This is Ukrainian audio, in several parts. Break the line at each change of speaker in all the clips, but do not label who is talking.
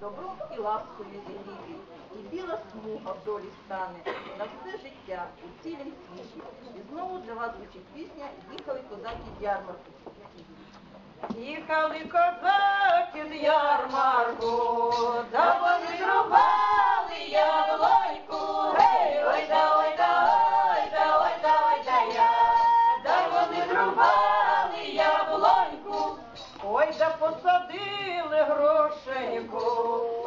добром і ласкою зігріти, і біла смуга в долі стане на все життя у цілім світі. І знову для вас звучить пісня Їхали козаки з ярмарку.
Їхали козаки з ярмарку,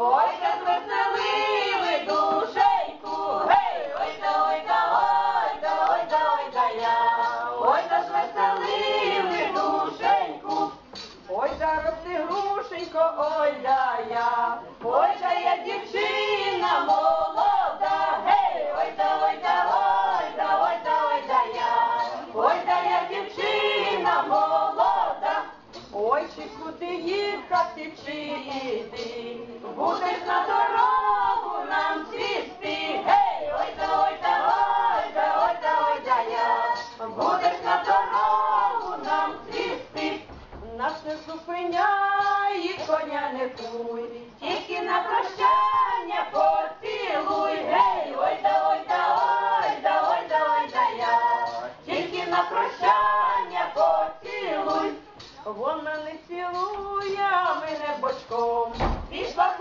ой да звеселили душеньку, гей, ой да, ой да, ой да, ой да, ой да я, да душеньку. Ой, ти грушенько, ой да я, ой да я дівчина молода, гей, ой да, ой да, ой да, да, да я, ой да я дівчина молода, ой чи куди їхати, чи будеш на дорогу нам сісти, гей, ой да, ой да, ой да, ой да, ой да я, будеш на дорогу нам сісти. Нас не зупиняй, коня не куй, тільки на прощання поцілуй, гей, ой да, ой да, ой да, ой да, ой да я, тільки на прощання поцілуй. Вона не цілує, мене бочком, пішла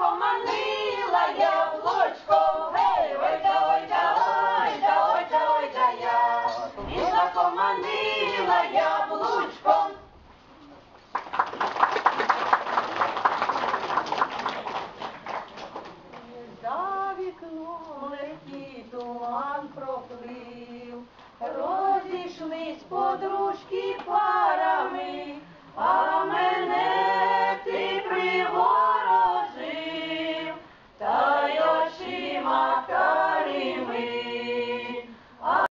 поманила яблучко.